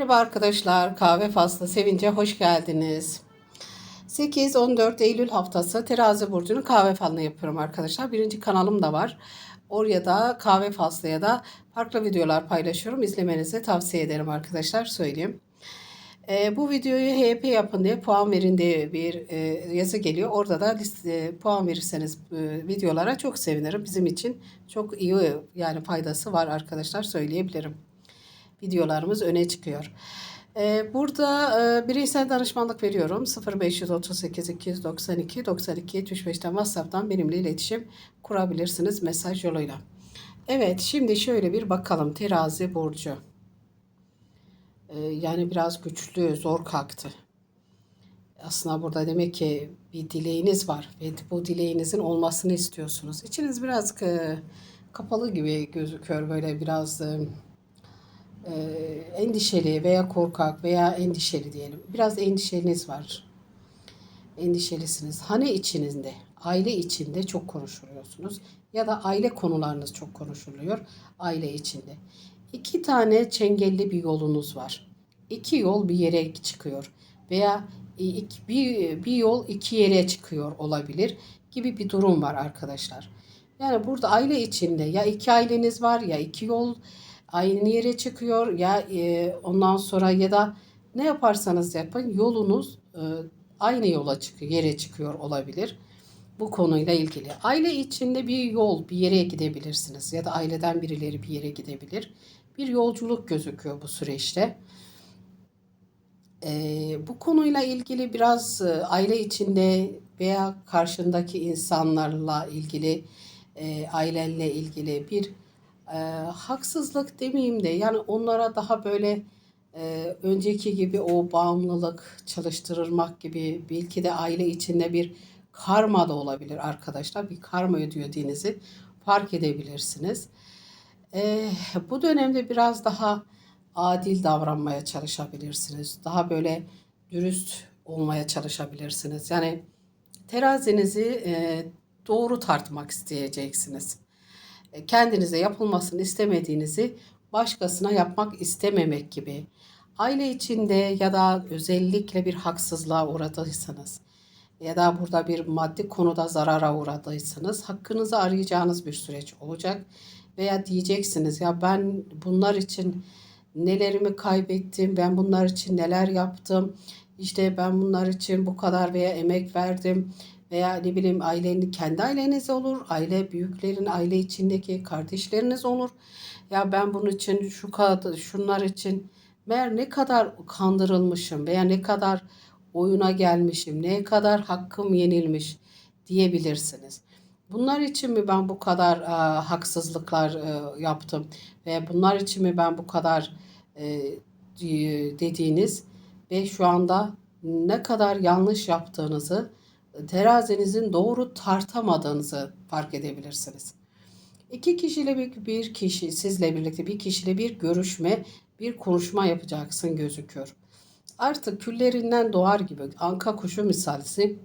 Merhaba arkadaşlar, kahve faslı sevince hoş geldiniz. 8-14 Eylül haftası terazi burcunun kahve falını yapıyorum arkadaşlar. Birinci kanalım da var. Oraya da kahve faslı ya da farklı videolar paylaşıyorum. İzlemenizi tavsiye ederim arkadaşlar söyleyeyim. Ee, bu videoyu HP yapın diye puan verin diye bir e, yazı geliyor. Orada da liste, puan verirseniz e, videolara çok sevinirim. Bizim için çok iyi yani faydası var arkadaşlar söyleyebilirim videolarımız öne çıkıyor. Ee, burada e, bireysel danışmanlık veriyorum. 0538 292 92 75'ten WhatsApp'tan benimle iletişim kurabilirsiniz mesaj yoluyla. Evet şimdi şöyle bir bakalım terazi burcu. Ee, yani biraz güçlü, zor kalktı. Aslında burada demek ki bir dileğiniz var ve bu dileğinizin olmasını istiyorsunuz. İçiniz biraz e, kapalı gibi gözüküyor böyle biraz e, endişeli veya korkak veya endişeli diyelim. Biraz endişeniz var. Endişelisiniz. Hani içinizde, aile içinde çok konuşuluyorsunuz ya da aile konularınız çok konuşuluyor aile içinde. İki tane çengelli bir yolunuz var. İki yol bir yere çıkıyor veya iki, bir, bir yol iki yere çıkıyor olabilir gibi bir durum var arkadaşlar. Yani burada aile içinde ya iki aileniz var ya iki yol aynı yere çıkıyor ya e, ondan sonra ya da ne yaparsanız yapın yolunuz e, aynı yola çıkıyor, yere çıkıyor olabilir. Bu konuyla ilgili. Aile içinde bir yol, bir yere gidebilirsiniz ya da aileden birileri bir yere gidebilir. Bir yolculuk gözüküyor bu süreçte. E, bu konuyla ilgili biraz e, aile içinde veya karşındaki insanlarla ilgili, e, ailenle ilgili bir e, haksızlık demeyeyim de yani onlara daha böyle e, önceki gibi o bağımlılık çalıştırmak gibi belki de aile içinde bir karma da olabilir arkadaşlar. Bir karma ödediğinizi fark edebilirsiniz. E, bu dönemde biraz daha adil davranmaya çalışabilirsiniz. Daha böyle dürüst olmaya çalışabilirsiniz. Yani terazinizi e, doğru tartmak isteyeceksiniz. E, kendinize yapılmasını istemediğinizi başkasına yapmak istememek gibi. Aile içinde ya da özellikle bir haksızlığa uğradıysanız ya da burada bir maddi konuda zarara uğradıysanız hakkınızı arayacağınız bir süreç olacak. Veya diyeceksiniz ya ben bunlar için nelerimi kaybettim, ben bunlar için neler yaptım, işte ben bunlar için bu kadar veya emek verdim veya ne bileyim ailenin kendi aileniz olur, aile büyüklerin aile içindeki kardeşleriniz olur. Ya ben bunun için şu kadar şunlar için meğer ne kadar kandırılmışım veya ne kadar oyuna gelmişim, ne kadar hakkım yenilmiş diyebilirsiniz. Bunlar için mi ben bu kadar e, haksızlıklar e, yaptım ve bunlar için mi ben bu kadar e, dediğiniz ve şu anda ne kadar yanlış yaptığınızı terazinizin doğru tartamadığınızı fark edebilirsiniz. İki kişiyle bir, bir kişi sizle birlikte bir kişiyle bir görüşme, bir konuşma yapacaksın gözüküyor. Artık küllerinden doğar gibi anka kuşu misalisi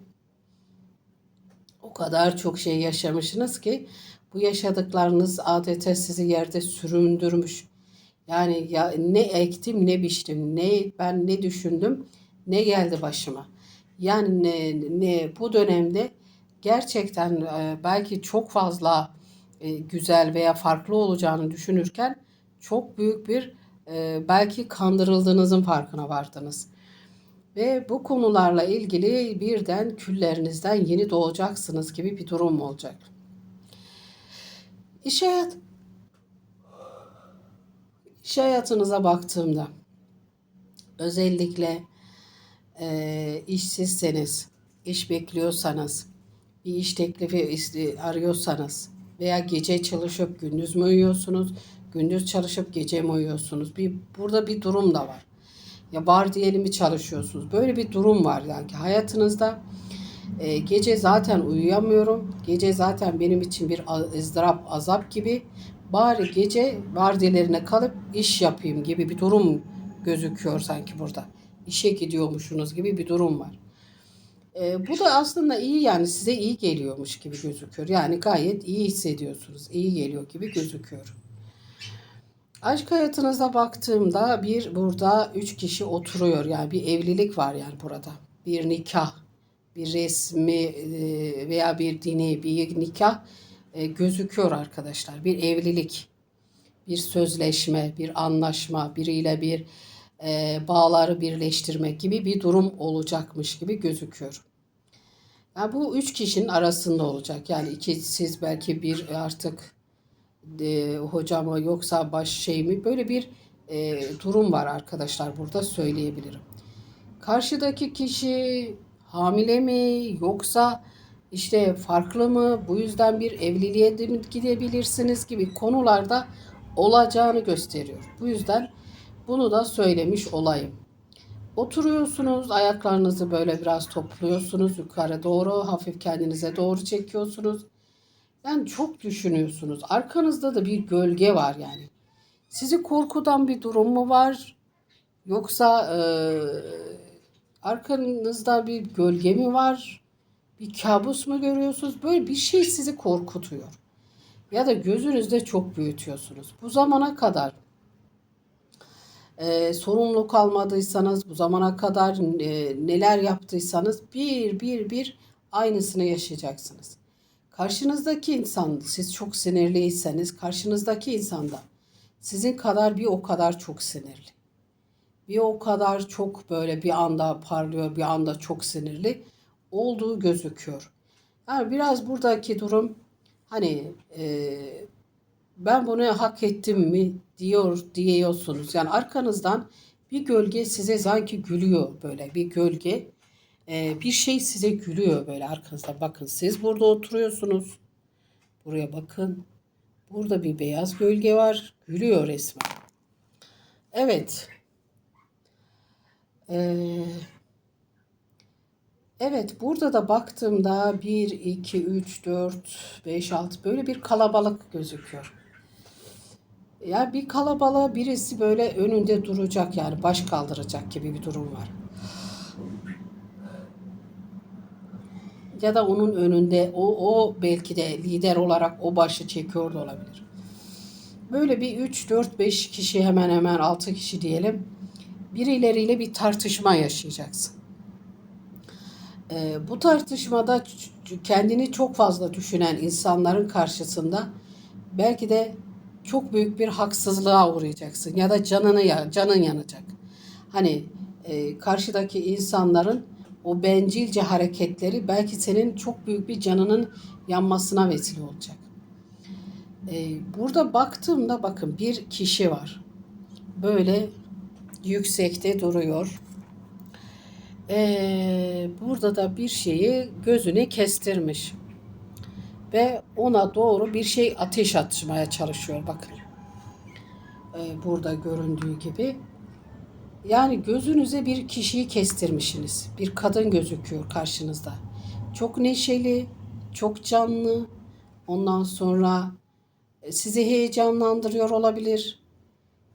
o kadar çok şey yaşamışsınız ki bu yaşadıklarınız adeta sizi yerde süründürmüş. Yani ya ne ektim ne biçtim, ne ben ne düşündüm, ne geldi başıma. Yani ne, ne bu dönemde gerçekten e, belki çok fazla e, güzel veya farklı olacağını düşünürken çok büyük bir e, belki kandırıldığınızın farkına vardınız. Ve bu konularla ilgili birden küllerinizden yeni doğacaksınız gibi bir durum olacak. İş hayat İş hayatınıza baktığımda özellikle e, işsizseniz, iş bekliyorsanız, bir iş teklifi arıyorsanız veya gece çalışıp gündüz mü uyuyorsunuz, gündüz çalışıp gece mi uyuyorsunuz? Bir, burada bir durum da var. Ya var diyelim mi çalışıyorsunuz? Böyle bir durum var yani hayatınızda e, gece zaten uyuyamıyorum. Gece zaten benim için bir ızdırap, azap gibi. Bari gece vardiyalarına kalıp iş yapayım gibi bir durum gözüküyor sanki burada işe gidiyormuşsunuz gibi bir durum var. E, bu da aslında iyi yani size iyi geliyormuş gibi gözüküyor. Yani gayet iyi hissediyorsunuz. iyi geliyor gibi gözüküyor. Aşk hayatınıza baktığımda bir burada üç kişi oturuyor. Yani bir evlilik var yani burada. Bir nikah, bir resmi e, veya bir dini bir nikah e, gözüküyor arkadaşlar. Bir evlilik, bir sözleşme, bir anlaşma, biriyle bir e, bağları birleştirme gibi bir durum olacakmış gibi gözüküyor. Yani bu üç kişinin arasında olacak. Yani iki siz belki bir artık e, hocama yoksa baş şey mi böyle bir e, durum var arkadaşlar burada söyleyebilirim. Karşıdaki kişi hamile mi yoksa işte farklı mı bu yüzden bir evliliğe gidebilirsiniz gibi konularda olacağını gösteriyor. Bu yüzden bunu da söylemiş olayım. Oturuyorsunuz, ayaklarınızı böyle biraz topluyorsunuz yukarı doğru, hafif kendinize doğru çekiyorsunuz. Yani çok düşünüyorsunuz. Arkanızda da bir gölge var yani. Sizi korkudan bir durum mu var? Yoksa e, arkanızda bir gölge mi var? Bir kabus mu görüyorsunuz? Böyle bir şey sizi korkutuyor. Ya da gözünüzde çok büyütüyorsunuz. Bu zamana kadar e, sorumluluk almadıysanız, bu zamana kadar e, neler yaptıysanız bir bir bir aynısını yaşayacaksınız. Karşınızdaki insan, siz çok sinirliyseniz karşınızdaki insan da sizin kadar bir o kadar çok sinirli. Bir o kadar çok böyle bir anda parlıyor, bir anda çok sinirli olduğu gözüküyor. Yani biraz buradaki durum hani e, ben bunu hak ettim mi diyor diyorsunuz. Yani arkanızdan bir gölge size sanki gülüyor böyle bir gölge. Ee, bir şey size gülüyor böyle arkanızda. Bakın siz burada oturuyorsunuz. Buraya bakın. Burada bir beyaz gölge var. Gülüyor resmen. Evet. Ee, evet burada da baktığımda 1, 2, 3, 4, 5, 6 böyle bir kalabalık gözüküyor. Ya bir kalabalığa birisi böyle önünde duracak yani baş kaldıracak gibi bir durum var. Ya da onun önünde o, o belki de lider olarak o başı çekiyor da olabilir. Böyle bir 3, 4, 5 kişi hemen hemen 6 kişi diyelim. Birileriyle bir tartışma yaşayacaksın. Ee, bu tartışmada kendini çok fazla düşünen insanların karşısında belki de çok büyük bir haksızlığa uğrayacaksın ya da canını ya canın yanacak. Hani e, karşıdaki insanların o bencilce hareketleri belki senin çok büyük bir canının yanmasına vesile olacak. E, burada baktığımda bakın bir kişi var. Böyle yüksekte duruyor. E, burada da bir şeyi gözüne kestirmiş ve ona doğru bir şey ateş atmaya çalışıyor bakın. Ee, burada göründüğü gibi. Yani gözünüze bir kişiyi kestirmişsiniz. Bir kadın gözüküyor karşınızda. Çok neşeli, çok canlı. Ondan sonra e, sizi heyecanlandırıyor olabilir.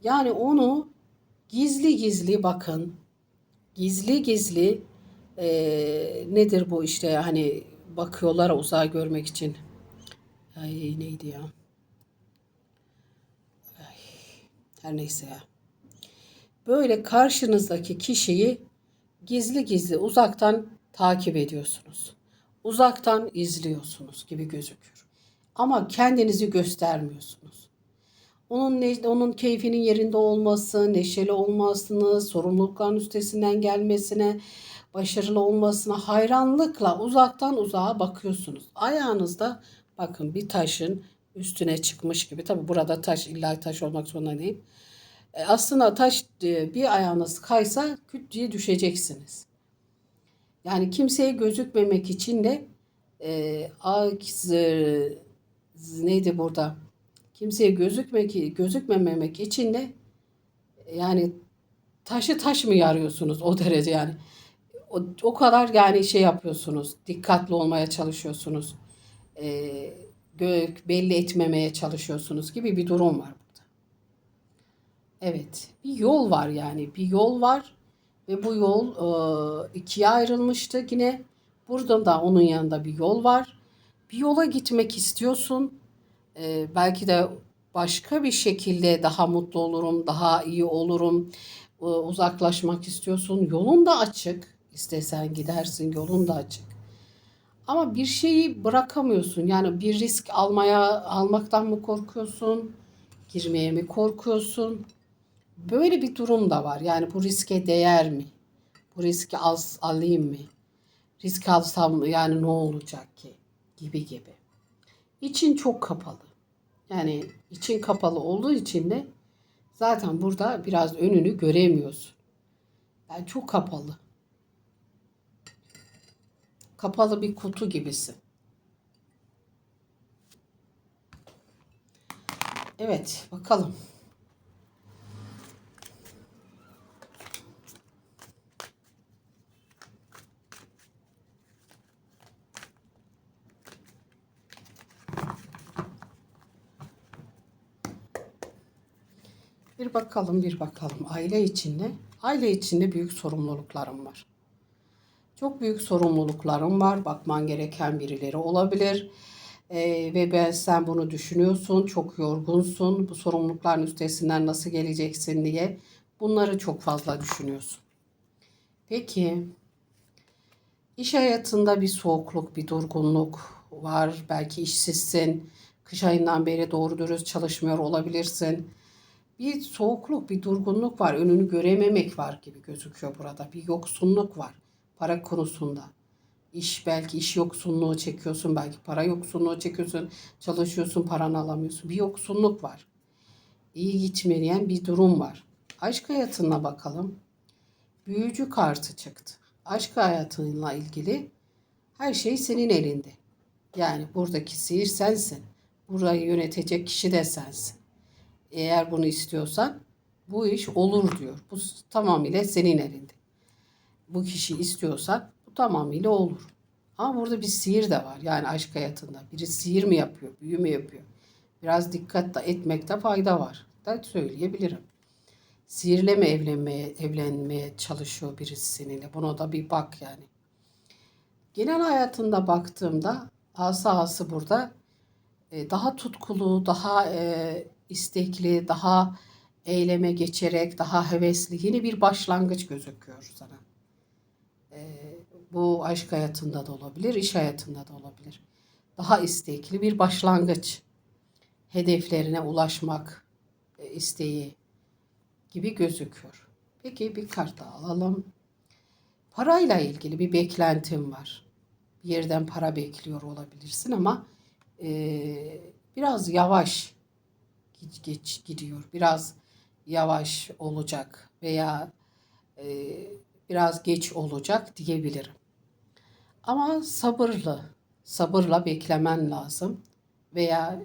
Yani onu gizli gizli bakın. Gizli gizli e, nedir bu işte hani bakıyorlar uzağa görmek için. Ay neydi ya? Ay, her neyse ya. Böyle karşınızdaki kişiyi gizli gizli uzaktan takip ediyorsunuz. Uzaktan izliyorsunuz gibi gözüküyor. Ama kendinizi göstermiyorsunuz. Onun ne, onun keyfinin yerinde olması, neşeli olmasını, sorumlulukların üstesinden gelmesine, başarılı olmasına hayranlıkla uzaktan uzağa bakıyorsunuz. Ayağınızda bakın bir taşın üstüne çıkmış gibi. Tabi burada taş illa taş olmak zorunda değil. E, aslında taş e, bir ayağınız kaysa küt diye düşeceksiniz. Yani kimseye gözükmemek için de e, aks, e, neydi burada? Kimseye gözükmek gözükmememek için de yani taşı taş mı yarıyorsunuz o derece yani o, o kadar yani şey yapıyorsunuz. Dikkatli olmaya çalışıyorsunuz. E, gök belli etmemeye çalışıyorsunuz gibi bir durum var burada. Evet, bir yol var yani. Bir yol var ve bu yol e, ikiye ayrılmıştı yine. Burada da onun yanında bir yol var. Bir yola gitmek istiyorsun. E, belki de başka bir şekilde daha mutlu olurum, daha iyi olurum, e, uzaklaşmak istiyorsun. Yolun da açık. İstesen gidersin, yolun da açık. Ama bir şeyi bırakamıyorsun. Yani bir risk almaya almaktan mı korkuyorsun? Girmeye mi korkuyorsun? Böyle bir durum da var. Yani bu riske değer mi? Bu riski al, alayım mı? Risk alsam yani ne olacak ki? Gibi gibi. İçin çok kapalı. Yani için kapalı olduğu için de zaten burada biraz önünü göremiyorsun. Yani çok kapalı. Kapalı bir kutu gibisin. Evet, bakalım. Bir bakalım, bir bakalım. Aile içinde, aile içinde büyük sorumluluklarım var. Çok büyük sorumluluklarım var. Bakman gereken birileri olabilir. Ee, ve ben sen bunu düşünüyorsun. Çok yorgunsun. Bu sorumlulukların üstesinden nasıl geleceksin diye. Bunları çok fazla düşünüyorsun. Peki iş hayatında bir soğukluk, bir durgunluk var. Belki işsizsin. Kış ayından beri doğru dürüst çalışmıyor olabilirsin. Bir soğukluk, bir durgunluk var. Önünü görememek var gibi gözüküyor burada. Bir yoksunluk var para konusunda. İş belki iş yoksunluğu çekiyorsun, belki para yoksunluğu çekiyorsun, çalışıyorsun, paranı alamıyorsun. Bir yoksunluk var. İyi gitmeyen bir durum var. Aşk hayatına bakalım. Büyücü kartı çıktı. Aşk hayatınla ilgili her şey senin elinde. Yani buradaki sihir sensin. Burayı yönetecek kişi de sensin. Eğer bunu istiyorsan bu iş olur diyor. Bu tamamıyla senin elinde. Bu kişi istiyorsan bu tamamıyla olur. Ama burada bir sihir de var. Yani aşk hayatında. Biri sihir mi yapıyor, büyü mü yapıyor? Biraz dikkat de etmekte fayda var. Da söyleyebilirim. Sihirle mi evlenmeye, evlenmeye çalışıyor birisi seninle? Buna da bir bak yani. Genel hayatında baktığımda asası burada e, daha tutkulu, daha e, istekli, daha eyleme geçerek, daha hevesli yeni bir başlangıç gözüküyor sana. E, bu aşk hayatında da olabilir, iş hayatında da olabilir. Daha istekli bir başlangıç. Hedeflerine ulaşmak e, isteği gibi gözüküyor. Peki bir kart daha alalım. Parayla ilgili bir beklentim var. Bir yerden para bekliyor olabilirsin ama e, biraz yavaş geç, geç gidiyor. Biraz yavaş olacak veya e, biraz geç olacak diyebilirim. Ama sabırlı, sabırla beklemen lazım veya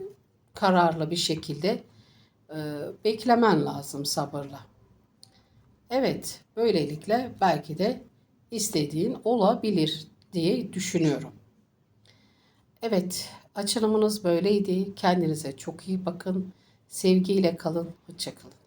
kararlı bir şekilde e, beklemen lazım sabırla. Evet, böylelikle belki de istediğin olabilir diye düşünüyorum. Evet, açılımınız böyleydi. Kendinize çok iyi bakın. Sevgiyle kalın. Hoşçakalın.